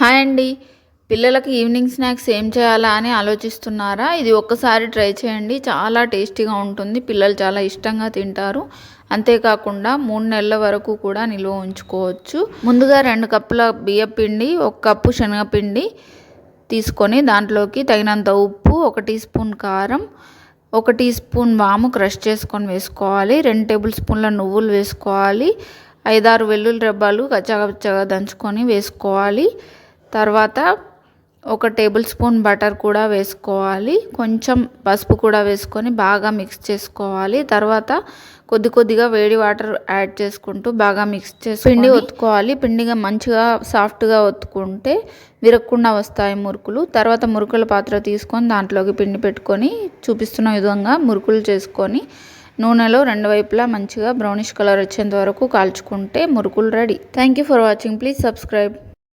Hi అండి. పిల్లలకి evening snacks ఏం చేయాలా అని ఆలోచిస్తున్నారా? ఇది ఒక్కసారి ట్రై చేయండి. చాలా టేస్టీగా ఉంటుంది. పిల్లలు చాలా ఇష్టంగా తింటారు. అంతేకాకుండా మూడు నెలల వరకు కూడా నిల్వ ఉంచుకోవచ్చు. ముందుగా రెండు కప్పుల బియ్యం పిండి ఒక కప్పు శనగపిండి తీసుకొని దాంట్లోకి తగినంత ఉప్పు ఒక టీ స్పూన్ కారం ఒక టీ స్పూన్ వాము క్రష్ చేసుకొని వేసుకోవాలి. రెండు టేబుల్ స్పూన్ల నువ్వులు వేసుకోవాలి. ఐదారు వెల్లుల్లి రెబ్బలు కచ్చగచ్చగా దంచుకొని వేసుకోవాలి. తర్వాత ఒక టేబుల్ స్పూన్ బటర్ కూడా వేసుకోవాలి. కొంచెం పసుపు కూడా వేసుకొని బాగా మిక్స్ చేసుకోవాలి. తర్వాత కొద్ది కొద్దిగా వేడి వాటర్ యాడ్ చేసుకుంటూ బాగా మిక్స్ చేసి పిండి ఒత్తుకోవాలి. పిండిగా మంచిగా సాఫ్ట్గా ఒత్తుకుంటే విరగకుండా వస్తాయి మురుకులు. తర్వాత మురుకుల పాత్ర తీసుకొని దాంట్లోకి పిండి పెట్టుకొని చూపిస్తున్న విధంగా మురుకులు చేసుకొని నూనెలో రెండు వైపులా మంచిగా బ్రౌనిష్ కలర్ వచ్చేంత వరకు కాల్చుకుంటే మురుకులు ready. Thank you for watching please subscribe